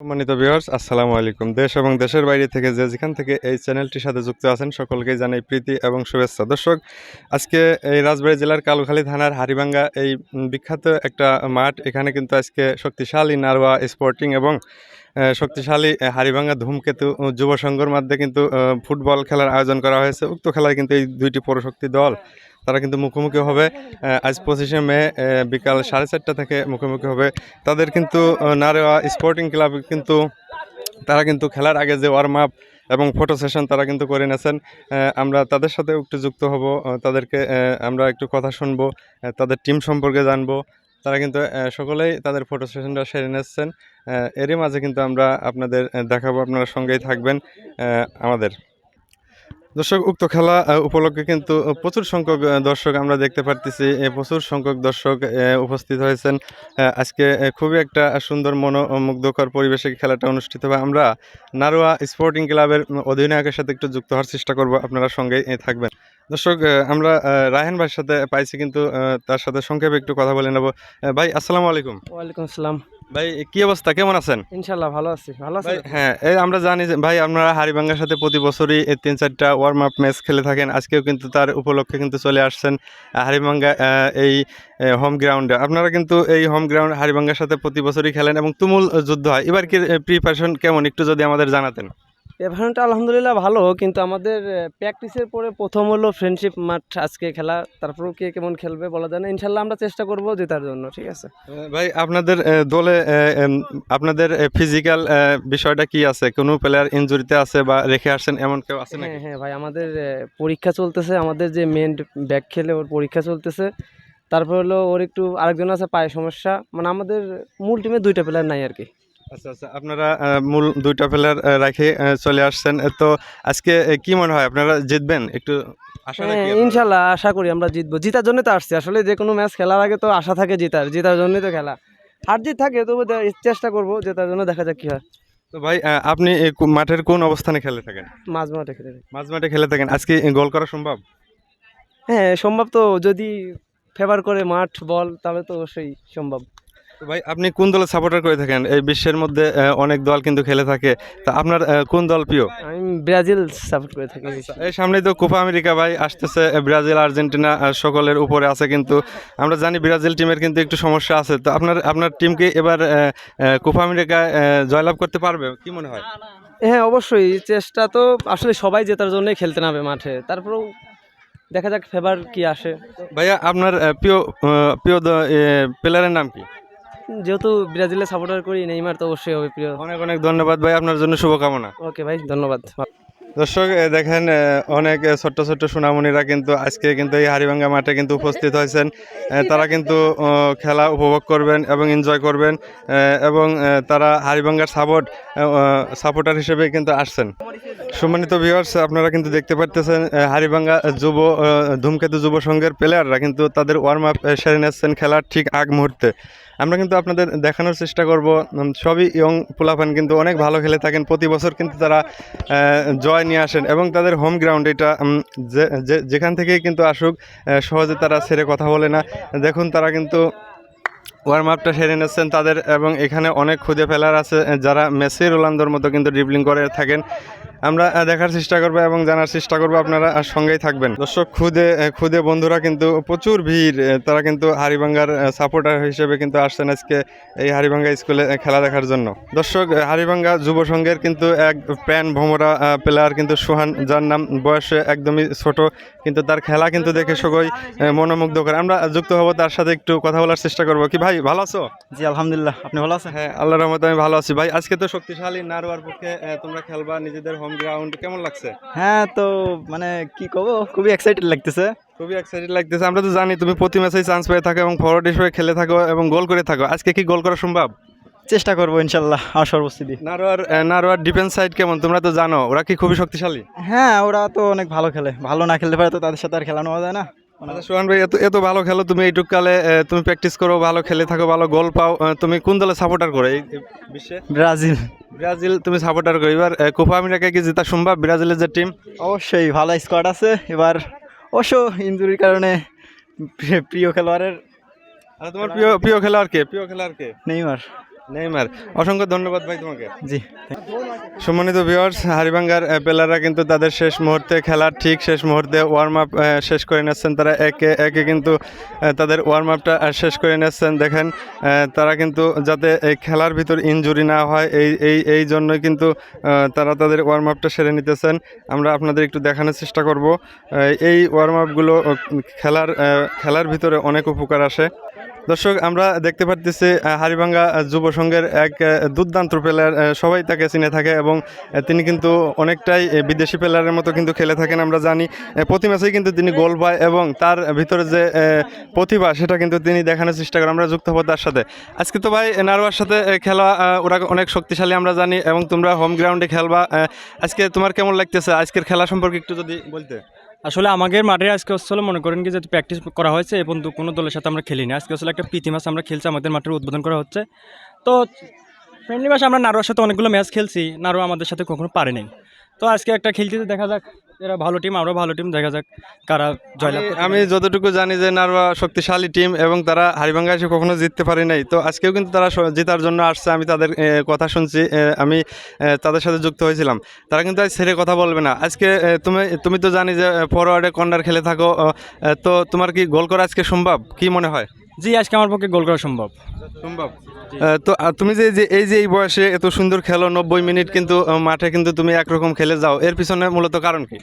সম্মানিত ভিউয়ার্স আসসালামু আলাইকুম। দেশ এবং দেশের বাইরে থেকে যে যেখান থেকে এই চ্যানেলটির সাথে যুক্ত আছেন সকলকে জানাই প্রীতি এবং শুভেচ্ছা। দর্শক, আজকে এই রাজবাড়ী জেলার কালুখালী থানার হারিবাঙ্গা এই বিখ্যাত একটা মাঠ, এখানে কিন্তু আজকে শক্তিশালী নারওয়া স্পোর্টিং এবং শক্তিশালী হারিবাঙ্গা ধূমকেতু যুব সংঘর মধ্যে কিন্তু ফুটবল খেলার আয়োজন করা হয়েছে। উক্ত খেলায় কিন্তু এই দুইটি পৌরশক্তি দল তারা কিন্তু মুখোমুখি হবে আজ পঁচিশে মে বিকাল সাড়ে চারটা থেকে মুখোমুখি হবে। তাদের কিন্তু নারেওয়া স্পোর্টিং ক্লাব কিন্তু, তারা কিন্তু খেলার আগে যে ওয়ার্ম আপ এবং ফটো সেশন তারা কিন্তু করে নিয়েছেন। আমরা তাদের সাথে একটু যুক্ত হব তাদেরকে আমরা একটু কথা শুনব তাদের টিম সম্পর্কে জানব। তারা কিন্তু সকলেই তাদের ফটো সেশনটা সেরে নিচ্ছেন এরই মাঝে কিন্তু আমরা আপনাদের দেখাবো, আপনারা সঙ্গেই থাকবেন আমাদের। দর্শক, উক্ত খেলা উপলক্ষে কিন্তু প্রচুর সংখ্যক দর্শক আমরা দেখতে পারতেছি। প্রচুর সংখ্যক দর্শক উপস্থিত হয়েছেন। আজকে খুবই একটা সুন্দর, মনোমুগ্ধকর পরিবেশে খেলাটা অনুষ্ঠিত হবে। আমরা নারোয়া স্পোর্টিং ক্লাবের অধিনায়কের সাথে একটু যুক্ত হওয়ার চেষ্টা করব। আপনারা সঙ্গে থাকবেন। দর্শক আমরা রায়হান ভাইয়ের সাথে পাইছি কিন্তু তার সাথে সংক্ষেপে একটু কথা বলে নেব। ভাই, আসসালামু আলাইকুম। ওয়ালাইকুম আসসালাম। ভাই কি অবস্থা? কেমন আছেন? ইনশাল্লাহ ভালো আছি। ভালো আছি হ্যাঁ এই আমরা জানি যে ভাই আপনারা হারিবাঙ্গার সাথে প্রতি বছরই এই তিন চারটা ওয়ার্ম আপ ম্যাচ খেলে থাকেন। আজকেও কিন্তু তার উপলক্ষে কিন্তু চলে আসছেন হারিবাঙ্গা এই হোম গ্রাউন্ডে আপনারা কিন্তু এই হোম গ্রাউন্ড হারিবাঙ্গার সাথে প্রতি বছরই খেলেন এবং তুমুল যুদ্ধ হয়। এবার কি প্রিপারেশন কেমন? একটু যদি আমাদের জানাতেন। এভারেন্টটা আলহামদুলিল্লাহ ভালো কিন্তু আমাদের প্র্যাকটিসের পরে প্রথম হলো ফ্রেন্ডশিপ মাঠ আজকে খেলা তারপরেও কে কেমন খেলবে বলা যায় না ইনশাল্লাহ আমরা চেষ্টা করব জেতার জন্য ঠিক আছে? ভাই আপনাদের দলে আপনাদের ফিজিক্যাল বিষয়টা কি আছে? কোনো প্লেয়ার ইনজুরিতে আছে বা রেখে আসছেন এমন কেউ আছে হ্যাঁ হ্যাঁ ভাই আমাদের পরীক্ষা চলতেছে আমাদের যে মেন ব্যাক খেলে ওর পরীক্ষা চলতেছে তারপর হলো ওর একটু আরেকজন আছে পায়ে সমস্যা মানে আমাদের মূল টিমে দুইটা প্লেয়ার নাই আর কি। আচ্ছা আচ্ছা। আপনারা মূল দুইটা প্লেয়ার রাখে চলে আসছেন। তো আজকে কি মনে হয়? আপনারা জিতবেন? একটু আশা হ্যাঁ ইনশাল্লাহ আশা করি আমরা জিতবো। জিতার জন্য তো আসছি। আসলে যে কোনো ম্যাচ খেলার আগে তো আশা থাকে জিতার। জিতার জন্যই তো খেলা। হার জিত থাকে তবু চেষ্টা করব জেতার জন্য। দেখা যাক কি হয়। তো ভাই আপনি মাঠের কোন অবস্থানে খেলে থাকেন? মাঝ মাঠে খেলে থাকি। মাঝ মাঠে খেলে থাকেন। আজকে গোল করা সম্ভব? হ্যাঁ সম্ভব তো। যদি ফেভার করে মাঠ বল তাহলে তো অবশ্যই সম্ভব। ভাই আপনি কোন দলের সাপোর্টার করে থাকেন? এই বিশ্বের মধ্যে অনেক দল কিন্তু খেলে থাকে। তা আপনার কোন দল প্রিয়? আমি ব্রাজিল সাপোর্ট করে থাকি এই সামনেই তো কোপা আমেরিকা ভাই আসতেছে ব্রাজিল আর্জেন্টিনা সকলের উপরে আছে কিন্তু। আমরা জানি ব্রাজিল টিমের কিন্তু একটু সমস্যা আছে। তো আপনার আপনার টিমকে এবার কোপা আমেরিকায় জয়লাভ করতে পারবে? কি মনে হয়? হ্যাঁ অবশ্যই। চেষ্টা তো আসলে সবাই জেতার জন্যই খেলতে নামে মাঠে। তারপরেও দেখা যাক ফেভার কি আসে। ভাইয়া আপনার প্রিয় প্রিয় প্লেয়ারের নাম কি? যেহেতু ব্রাজিলের সাপোর্টার করি নেইমার তো অবশ্যই হবে প্রিয়। অনেক অনেক ধন্যবাদ ভাই আপনার জন্য শুভকামনা। ওকে ভাই ধন্যবাদ। দর্শক দেখেন অনেক ছোট্ট ছোট্ট সোনামণিরা কিন্তু আজকে কিন্তু এই হারিভাঙ্গা মাঠে কিন্তু উপস্থিত হয়েছেন। তারা কিন্তু খেলা উপভোগ করবেন এবং এনজয় করবেন এবং তারা হারিভাঙ্গার সাপোর্ট সাপোর্টার হিসেবে কিন্তু আসছেন। সম্মানিত ভিউয়ার্স আপনারা কিন্তু দেখতে পারতেছেন হারিভাঙ্গা যুব ধূমকেতু যুব সংঘের প্লেয়াররা কিন্তু তাদের ওয়ার্ম আপ সেরে নিচ্ছেন খেলার ঠিক আগ মুহূর্তে। আমরা কিন্তু আপনাদের দেখানোর চেষ্টা করব। সবই ইয়ং পোলাফান কিন্তু অনেক ভালো খেলে থাকেন। প্রতি বছর কিন্তু তারা জয় নিয়ে আসেন এবং তাদের হোম গ্রাউন্ড এটা যেখান থেকেই কিন্তু আসুক সহজে তারা ছেড়ে কথা বলে না। দেখুন তারা কিন্তু ওয়ার্ম আপটা সেরে নিচ্ছেন তাদের এবং এখানে অনেক খুদে ফেলার আছে যারা মেসি রোলান্দোর মতো কিন্তু ড্রিবলিং করে থাকেন। আমরা দেখার চেষ্টা করব এবং জানার চেষ্টা করব আপনারা সঙ্গেই থাকবেন। দর্শক খুদে খুদে বন্ধুরা কিন্তু প্রচুর ভিড় তারা কিন্তু হারিবাঙ্গার সাপোর্টার হিসেবে কিন্তু আসছেন আজকে এই হারিবাঙ্গা স্কুলে খেলা দেখার জন্য। দর্শক হারিবাঙ্গা যুব সংঘের কিন্তু এক প্যান ভোমরা প্লেয়ার কিন্তু সোহান, যার নাম বয়সে একদমই ছোট, কিন্তু তার খেলা কিন্তু দেখে সবাই মনোমুগ্ধ করে। আমরা যুক্ত হব তার সাথে একটু কথা বলার চেষ্টা করব। কি ভাই? ভালো আছো? জি আলহামদুলিল্লাহ। আপনি ভালো আছেন? হ্যাঁ আল্লাহর রহমতে আমি ভালো আছি। ভাই আজকে তো শক্তিশালী নারওয়ার পক্ষে তোমরা খেলবা নিজেদের হোম গ্রাউন্ড কেমন লাগছে? হ্যাঁ তো মানে কি কব? খুবই এক্সাইটেড লাগতেছে। খুবই এক্সাইটেড লাগতেছে। আমরা তো জানি তুমি প্রতি ম্যাচেই চান্স পেয়ে থাকো এবং ফরওয়ার্ড হিসেবে খেলে থাকো এবং গোল করে থাকো। আজকে কি গোল করা সম্ভব? চেষ্টা করব ইনশাল্লাহ আর সর্বস্থিতি নারোয়ার নারোয়ার ডিফেন্স সাইড কেমন? তোমরা তো জানো ওরা কি খুবই শক্তিশালী? হ্যাঁ ওরা তো অনেক ভালো খেলে। ভালো না খেলতে পারে তো তাদের সাথে আর খেলানো যায় না। সোহান ভাই এত এত ভালো খেলো তুমি এইটুক কালে তুমি প্র্যাকটিস করো ভালো খেলে থাকো ভালো গোল পাও তুমি কোন দলে সাপোর্টার করো এই বিশ্বে? ব্রাজিল। ব্রাজিল তুমি সাপোর্টার করো। এবার কোপা আমেরিকা কি জেতা সম্ভব ব্রাজিলের যে টিম অবশ্যই ভালো স্কোয়াড আছে। এবার অবশ্য ইঞ্জুরির কারণে প্রিয়- প্রিয় খেলোয়াড়ের তোমার প্রিয় প্রিয় খেলোয়াড় কে? প্রিয় খেলোয়াড় কে? নেইমার। নেইমার অসংখ্য ধন্যবাদ ভাই তোমাকে। জি। সম্মানিত ভিউয়ার্স হারিবাঙ্গার প্লেয়াররা কিন্তু তাদের শেষ মুহূর্তে খেলার ঠিক শেষ মুহূর্তে ওয়ার্ম আপ শেষ করে নিচ্ছেন। তারা একে একে কিন্তু তাদের ওয়ার্ম আপটা শেষ করে নিচ্ছেন। দেখেন তারা কিন্তু যাতে এই খেলার ভিতর ইনজুরি না হয় এই এই এই জন্যই কিন্তু তারা তাদের ওয়ার্ম আপটা সেরে নিতেছেন। আমরা আপনাদের একটু দেখানোর চেষ্টা করব। এই ওয়ার্ম আপগুলো খেলার খেলার ভিতরে অনেক উপকার আসে। দর্শক, আমরা দেখতে পাচ্ছি হারিভাঙ্গা যুব সংঘের এক দুর্দান্ত প্লেয়ার সবাই তাকে চিনে থাকে এবং তিনি কিন্তু অনেকটাই বিদেশি প্লেয়ারের মতো কিন্তু খেলে থাকেন, আমরা জানি। প্রতি ম্যাচেই কিন্তু তিনি গোল পায় এবং তার ভিতরে যে প্রতিভা, সেটা কিন্তু তিনি দেখানোর চেষ্টা করেন। আমরা যুক্ত হব তার সাথে। আজকে তো ভাই, নারোয়ার সাথে খেলা ওরা অনেক শক্তিশালী, আমরা জানি, এবং তোমরা হোম গ্রাউন্ডে খেলবা। আজকে তোমার কেমন লাগতেছে? আজকের খেলা সম্পর্কে একটু যদি বলতে। আসলে আমাদের মাঠে আজকে আসলে মনে করেন কি, যে প্র্যাকটিস করা হয়েছে এবং কোনো দলের সাথে আমরা খেলি না আজকে আসলে একটা প্রীতি ম্যাচ আমরা খেলছি, আমাদের মাঠের উদ্বোধন করা হচ্ছে। তো ফ্রেন্ডলি ম্যাচ আমরা নারোয়ার সাথে অনেকগুলো ম্যাচ খেলছি, নারো আমাদের সাথে কখনো পারে নাই তো আজকে একটা খেলতে দেখা যাক এরা ভালো টিম আমরাও ভালো টিম দেখা যাক কারা জয়লাভ আমি-। যতটুকু জানি যে নারওয়া শক্তিশালী টিম এবং তারা হারিবাঙ্গা এসে কখনো জিততে পারে নাই। তো আজকেও কিন্তু তারা জেতার জন্য আসছে আমি তাদের কথা শুনছি আমি তাদের সাথে যুক্ত হয়েছিলাম। তারা কিন্তু আজ ছেড়ে কথা বলবে না। আজকে তুমি তুমি তো জানি যে ফরওয়ার্ডে কর্নার খেলে থাকো তো তোমার কি গোল করা আজকে সম্ভব? কি মনে হয়? জি আজকে আমার পক্ষে গোল করা সম্ভব। সম্ভব? তো তুমি যে যে এই যে এই বয়সে এত সুন্দর খেলো নব্বই মিনিট কিন্তু মাঠে কিন্তু তুমি একরকম খেলে যাও এর পিছনে মূলত কারণ কি?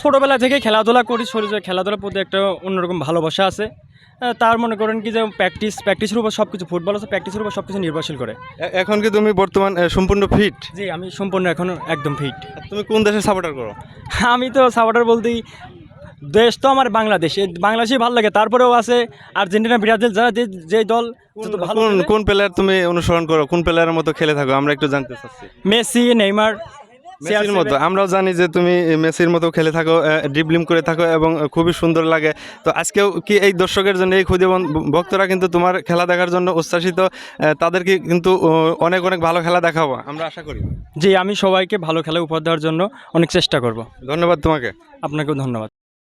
ছোটোবেলা থেকে খেলাধুলা করি শরীরে খেলাধুলার প্রতি একটা অন্যরকম ভালোবাসা আছে। তার মনে করেন কি যে প্র্যাকটিস প্র্যাকটিসের উপর সব কিছু ফুটবল আছে প্র্যাকটিসের উপর সব কিছু নির্ভরশীল করে। এখন কি তুমি বর্তমান সম্পূর্ণ ফিট জি আমি সম্পূর্ণ এখন একদম ফিট তুমি কোন দেশে সাপোর্টার করো? আমি তো সাপোর্টার বলতেই দেশ তো আমার বাংলাদেশ। এই বাংলাদেশই ভালো লাগে। তারপরেও আছে আর্জেন্টিনা ব্রাজিল যারা যে যে দল ভালো কোন কোন প্লেয়ার তুমি অনুসরণ করো? কোন প্লেয়ারের মতো খেলে থাকো? আমরা একটু জানতে চাচ্ছি। মেসি নেইমার মেসির মতো। আমরাও জানি যে তুমি মেসির মতো খেলে থাকো ড্রিবলিং করে থাকো এবং খুবই সুন্দর লাগে। তো আজকেও কি এই দর্শকের জন্য এই খুদে ভক্তরা কিন্তু তোমার খেলা দেখার জন্য উচ্ছ্বাসিত তাদেরকে কিন্তু অনেক অনেক ভালো খেলা দেখাবো। আমরা আশা করি। জি আমি সবাইকে ভালো খেলা উপহার দেওয়ার জন্য অনেক চেষ্টা করব। ধন্যবাদ তোমাকে। আপনাকেও ধন্যবাদ।